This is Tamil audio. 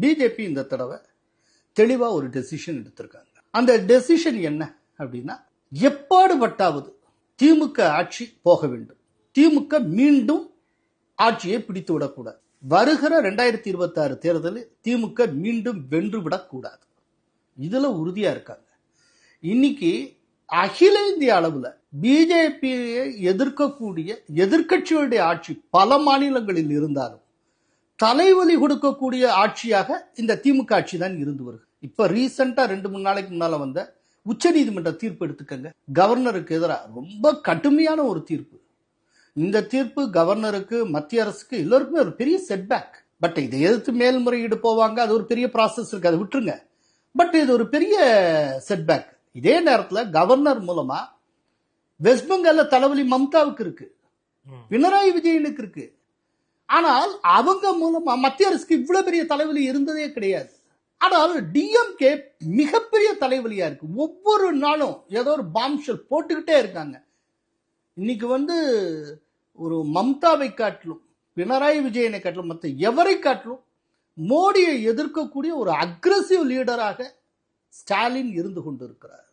பிஜேபி இந்த தடவை தெளிவாக ஒரு டெசிஷன் எடுத்திருக்காங்க. அந்த டெசிஷன் என்ன அப்படின்னா எப்பாடுபட்டாவது திமுக ஆட்சி போக வேண்டும். திமுக மீண்டும் ஆட்சியை பிடித்து விடக்கூடாது. வருகிற ரெண்டாயிரத்தி இருபத்தி ஆறு தேர்தலில் திமுக மீண்டும் வென்று விடக்கூடாது. இதில் உறுதியாக இருக்காங்க. இன்னைக்கு அகில இந்திய அளவில் பிஜேபியை எதிர்க்கக்கூடிய எதிர்க்கட்சிகளுடைய ஆட்சி பல மாநிலங்களில் இருந்தாலும் தலைவலி கொடுக்கக்கூடிய ஆட்சியாக இந்த திமுக ஆட்சி தான் இருந்து வருது. இப்ப ரீசெண்டா ரெண்டு மூணு நாளைக்கு முன்னால வந்த உச்சநீதிமன்ற தீர்ப்பு எடுத்துக்கங்க. கவர்னருக்கு எதிராக ரொம்ப கடுமையான ஒரு தீர்ப்பு. இந்த தீர்ப்பு கவர்னருக்கு மத்திய அரசுக்கு எல்லோருக்குமே ஒரு பெரிய செட்பேக் பட் இதை எதிர்த்து மேல்முறையீடு போவாங்க. அது ஒரு பெரிய ப்ராசஸ் இருக்கு. அதை விட்டுருங்க. பட் இது ஒரு பெரிய செட்பேக் இதே நேரத்துல கவர்னர் மூலமா வெஸ்ட் பெங்கால்ல தலைவலி மம்தாவுக்கு இருக்கு. பினராயி விஜயனுக்கு இருக்கு. ஆனால் அவங்க மூலமா மத்திய அரசுக்கு இவ்வளவு பெரிய தலைவலி இருந்ததே கிடையாது. ஆனால் டிஎம்கே மிகப்பெரிய தலைவலியா இருக்கு. ஒவ்வொரு நாளும் ஏதோ ஒரு பாம்ஷல் போட்டுக்கிட்டே இருக்காங்க. இன்னைக்கு வந்து ஒரு மம்தாவை காட்டிலும் பினராயி விஜயனை காட்டிலும் மற்ற எவரை காட்டிலும் மோடியை எதிர்க்கக்கூடிய ஒரு அக்ரசிவ் லீடராக ஸ்டாலின் இருந்து கொண்டிருக்கிறார்.